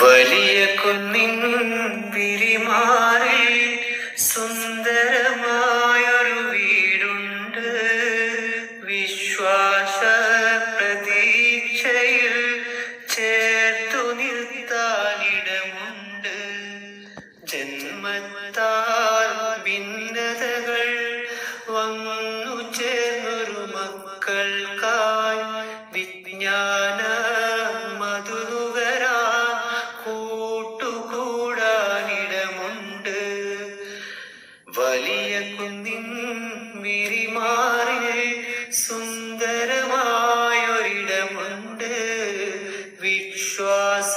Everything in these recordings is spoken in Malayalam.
വലിയ കുന്നിൻ പിരിമാറി സുന്ദരമായൊരു വീടുണ്ട്. വിശ്വാസ പ്രതീക്ഷയിൽ ചേർത്തു നിർത്താനിടമുണ്ട് ജന്മത്താൽ ഭിന്നതകൾ വന്നു ചേർന്നൊരു മക്കൾക്കായി കുന്നിൻ സുന്ദരമായൊരിടമുണ്ട്. വിശ്വാസ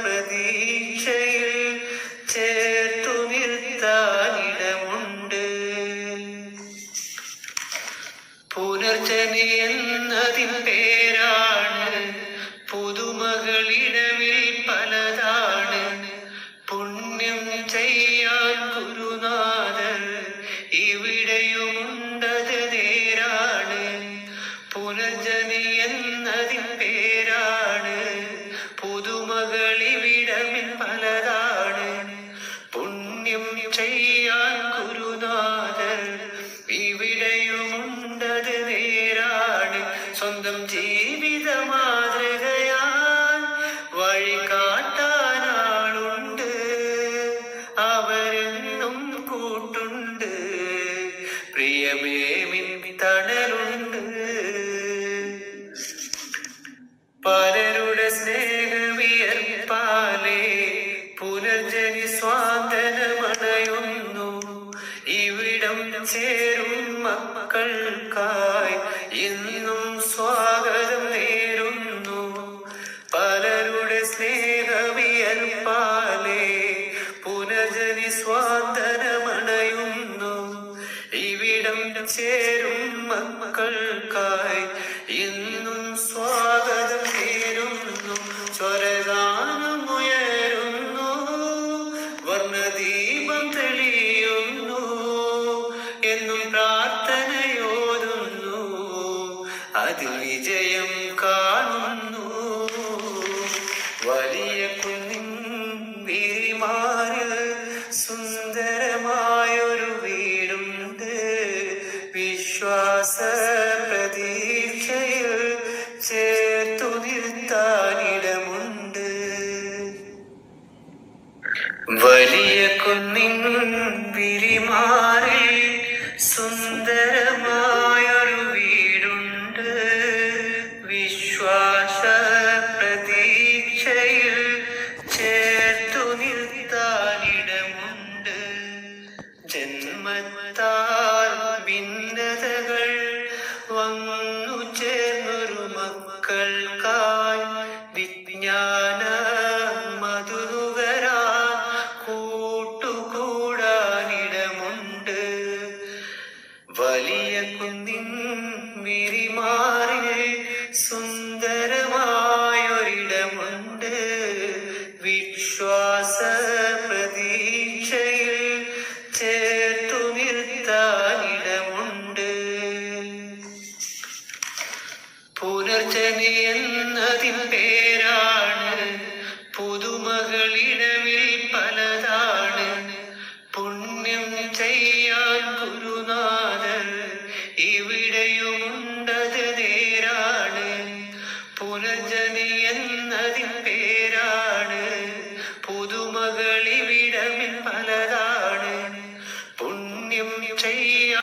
പ്രതീക്ഷയിൽ ചേർത്തു നിർത്താനിടമുണ്ട് പുനർജനി എന്നതിൻ പേരാണ്. പുതുമകളിടവിൽ പലതാണ്. പുണ്യം ചെയ്യാൻ സ്വന്തം ജീവിത വഴി കാട്ടാനാളുണ്ട് അവരെന്നും കൂട്ടുണ്ട്. പ്രിയമേമിൻ തണലുണ്ട് പലരുടെ സ്നേഹവിയൽപ്പാലേ പുനർജനി സ്വാതനമണയുന്നു ഇവിടം ചേരും മക്കൾക്കായി ചേരും മക്കൾക്കായി. ഇന്നും സ്വാഗതം നേരുന്നു സ്വരഗാനമുയരുന്നു വർണദീപം തെളിയുന്നു എന്നും പ്രാർത്ഥനയോരുന്നു അതിൽ വിജയം കാണുന്നു. വലിയ കുഞ്ഞിൻ വിരിമാറിൽ വലിയ കുന്നിൻ വിരിമാറിൽ സുന്ദരമായൊരു വീടുണ്ട്. വിശ്വാസ പ്രതീക്ഷയിൽ ചേർത്തു നിർത്താനിടമുണ്ട് ജന്മത്താൽ ഭിന്നതകൾ നിർത്താനിടമുണ്ട് പുനർജനി എന്നതിൻ പേരാണ്. പുതുമകളിടവിൽ പലതാണ്. പുണ്യം ചെയ്യാൻ ഗുരുനാഥർ ഇവിടെയുമുണ്ടത്